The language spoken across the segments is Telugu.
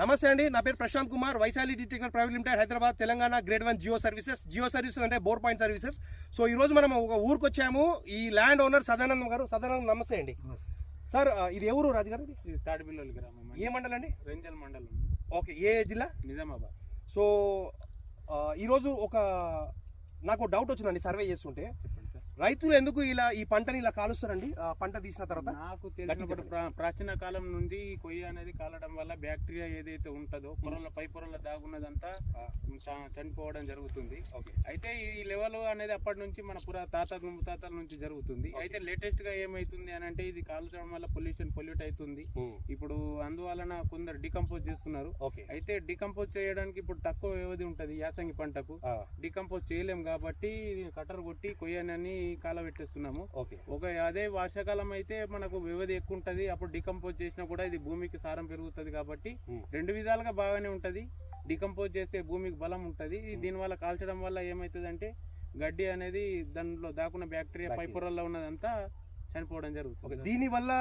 నమస్తే అండి. నా పేరు Prashant Kumar. Vaishali technical private limited Hyderabad Telangana grade one geo services. Geo services అంటే బోర్ పాయింట్ సర్వీసెస్. సో ఈ రోజు మనం ఒక ఊరికి వచ్చాము. ఈ ల్యాండ్ ఓనర్ సదానందం గారు. సదానందం నమస్తే అండి. సార్ ఇది ఎవరు రాజు గారు ఇది? ఇది తాడిపిల్లల గ్రామం ఏ మండలం అండి? రెంజల్ మండలం. ఓకే ఏ జిల్లా? నిజామాబాద్. సో ఈరోజు ఒక నాకు డౌట్ వచ్చిందండి సర్వే చేస్తుంటే. రైతులు ఎందుకు ఇలా ఈ పంటని ఇలా కాలుస్తారండి? పంట తీసిన తర్వాత? నాకు తెలిసినప్పుడు ప్రా- ప్రాచీన కాలం నుండి కొయ్య అనేది కాలడం వల్ల బ్యాక్టీరియా ఏదైతే ఉంటుందో పొరల పై పొరల దాగున్నదంతా చనిపోవడం జరుగుతుంది. ఓకే. అయితే ఈ లెవెల్ అనేది అప్పటి నుంచి మన పురా తాత ముత్తాతల నుంచి జరుగుతుంది. అయితే లేటెస్ట్గా ఏమైతుంది అని అంటే ఇది కాల్చడం వల్ల పొల్యూషన్ పొల్యూట్ అవుతుంది. ఇప్పుడు అందువలన కొందరు డికంపోజ్ చేస్తున్నారు. ఓకే. అయితే డికంపోజ్ చేయడానికి ఇప్పుడు తక్కువ వ్యవధి ఉంటది యాసంగి పంటకు. డికంపోజ్ చేయలేం కాబట్టి కటర్ కొట్టి కొయ్యనని కాలబెట్టేస్తున్నాము ఓకే. ఒక అదే వర్షాకాలం అయితే మనకు వ్యవధి ఎక్కువ ఉంటది అప్పుడు డికంపోజ్ చేసినా కూడా ఇది భూమికి సారం పెరుగుతుంది కాబట్టి. రెండు విధాలుగా బాగానే ఉంటది. డికంపోజ్ చేస్తే భూమికి బలం ఉంటది. ఇది దీనివల్ల కాల్చడం వల్ల ఏమవుతుంది అంటే గడ్డి అనేది దానిలో దాకున్న బ్యాక్టీరియా పై Bacteria. పొరల్లో ఉన్నదంతా చనిపోవడం జరుగుతుంది దీని వల్ల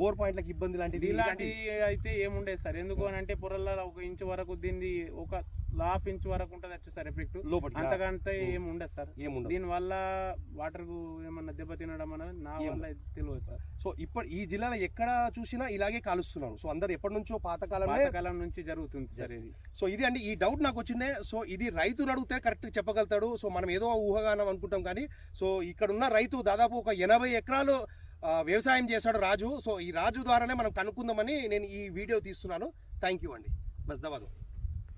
బోర్ పాయింట్లకు ఇబ్బంది లాంటిది ఇలాంటి అయితే ఏముండేది సార్? ఎందుకు అని అంటే పొరల్లో ఒక ఇంచు వరకు దీన్ని ఒక హాఫ్ ఇంచ్ వరకు ఉంటది వచ్చి సార్ ఎఫెక్ట్. లోపలికి అంతకంటే ఏమి ఉండదు సార్. ఏముండదు. దీని వల్ల వాటర్కు ఏమన్నా దెబ్బ తినడం అనేది నా వల్ల తెలియదు సార్. సో ఇప్పుడు ఈ జిల్లాలో ఎక్కడ చూసినా ఇలాగే కాలుస్తున్నారు. సో అందరు ఎప్పటి నుంచో పాతకాలం నుంచి జరుగుతుంది సార్ ఇది. సో ఇది అండి ఈ డౌట్ నాకు వచ్చిందే. సో ఇది రైతును అడిగితే కరెక్ట్ చెప్పగలుగుతాడు. సో మనం ఏదో ఊహగానం అనుకుంటాం కానీ సో ఇక్కడ ఉన్న రైతు దాదాపు ఒక ఎనభై ఎకరాలు ఎకరాలు వ్యవసాయం చేశాడు రాజు. సో ఈ రాజు ద్వారానే మనం కనుక్కుందామని నేను ఈ వీడియో తీస్తున్నాను. థ్యాంక్ యూ అండి. బస్ ధన్యవాదం